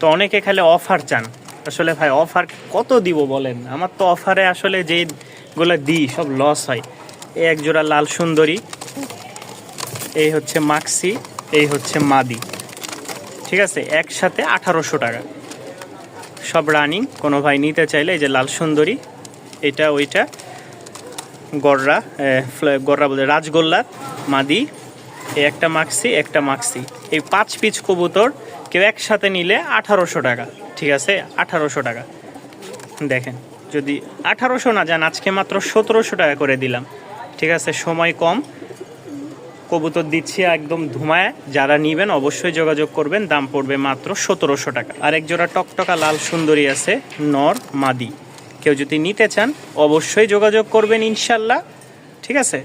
তো অনেকে খালি অফার চান। আসলে ভাই অফার কত দিব বলেন? আমার তো অফারে আসলে যেগুলো দিই, সব লস হয়। এই এক জোড়া লাল সুন্দরী, এই হচ্ছে মাক্সি এই হচ্ছে মাদি ঠিক আছে? একসাথে আঠারোশো টাকা। সব রানিং কোনো ভাই নিতে চাইলে এই যে লাল সুন্দরী, এটা, ওইটা, গররা গররা বলে রাজগোল্লা মাদি এই একটা মাক্সি একটা মাক্সি এই পাঁচ পিচ কবুতর কেউ একসাথে নিলে আঠারোশো টাকা, ঠিক আছে? আঠারোশো টাকা। দেখেন, যদি আঠারোশো না যান, আজকে মাত্র সতেরোশো টাকা করে দিলাম, ঠিক আছে? সময় কম। কবুতর দিচ্ছি একদম ধুমায়। যারা নিবেন অবশ্যই যোগাযোগ করবেন, দাম পড়বে মাত্র সতেরোশো টাকা। আর এক জোড়া টকটকা লাল সুন্দরী আছে, নর মাদি। কেউ যদি নিতে চান, অবশ্যই যোগাযোগ করবেন ইনশাল্লাহ, ঠিক আছে?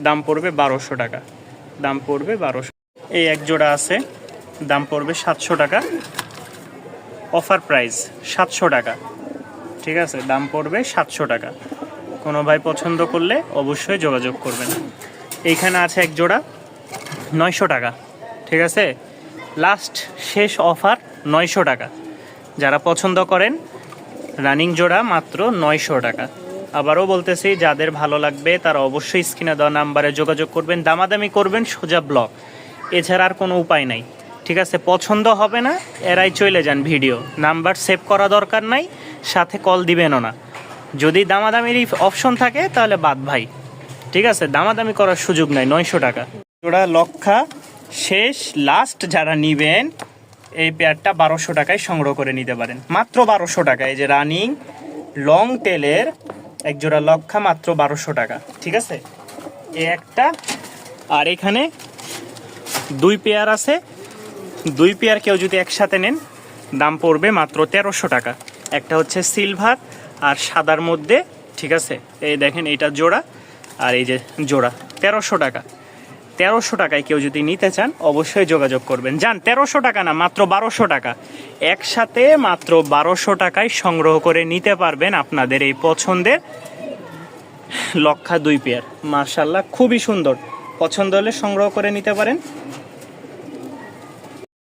দাম পড়বে বারোশো টাকা। দাম পড়বে বারোশো। এই এক জোড়া আছে, দাম পড়বে সাতশো টাকা। অফার প্রাইস সাতশো টাকা। ঠিক আছে, দাম পড়বে সাতশো টাকা। কোনো ভাই পছন্দ করলে অবশ্যই যোগাযোগ করবেন। এইখানে আছে এক জোড়া, নয়শো টাকা। ঠিক আছে লাস্ট শেষ অফার নয়শো টাকা। যারা পছন্দ করেন রানিং জোড়া মাত্র নয়শো টাকা। আবারও বলতেছি, যাদের ভালো লাগবে তারা অবশ্যই স্ক্রিনে দেওয়া নাম্বারে যোগাযোগ করবেন, দামাদামি করবেন, সোজা ব্লক এছাড়া আর কোনো উপায় নাই। ঠিক আছে, পছন্দ হবে না, এরাই চলে যান ভিডিও। নাম্বার সেভ করা দরকার নাই, সাথে কল দিবেনও না। যদি দামাদামির অপশন থাকে, তাহলে বাদ ভাই। ঠিক আছে, দামাদামি করার সুযোগ নাই, নয়শো টাকা। জোড়া লক্ষা শেষ লাস্ট যারা নিবেন, এই পেয়ারটা বারোশো টাকায় সংগ্রহ করে নিতে পারেন। মাত্র বারোশো টাকা এই যে রানিং লং টেলের এক জোড়া লক্ষা মাত্র বারোশো টাকা, ঠিক আছে? এ একটা, আর এখানে দুই পেয়ার আছে। দুই পেয়ার কেউ যদি একসাথে নেন, দাম পড়বে মাত্র তেরোশো টাকা। একটা হচ্ছে সিলভার আর সাদার মধ্যে, ঠিক আছে? এই দেখেন, এইটা জোড়া, আর এই যে জোড়া, তেরোশো টাকা। তেরোশো টাকায় কেউ যদি নিতে চান, অবশ্যই যোগাযোগ করবেন। যান, তেরোশো টাকা না, মাত্র বারোশো টাকা। একসাথে মাত্র বারোশো টাকায় সংগ্রহ করে নিতে পারবেন আপনাদের এই পছন্দের লক্ষা দুই পেয়ার। মার্শাল্লাহ, খুবই সুন্দর। পছন্দ হলে সংগ্রহ করে নিতে পারেন।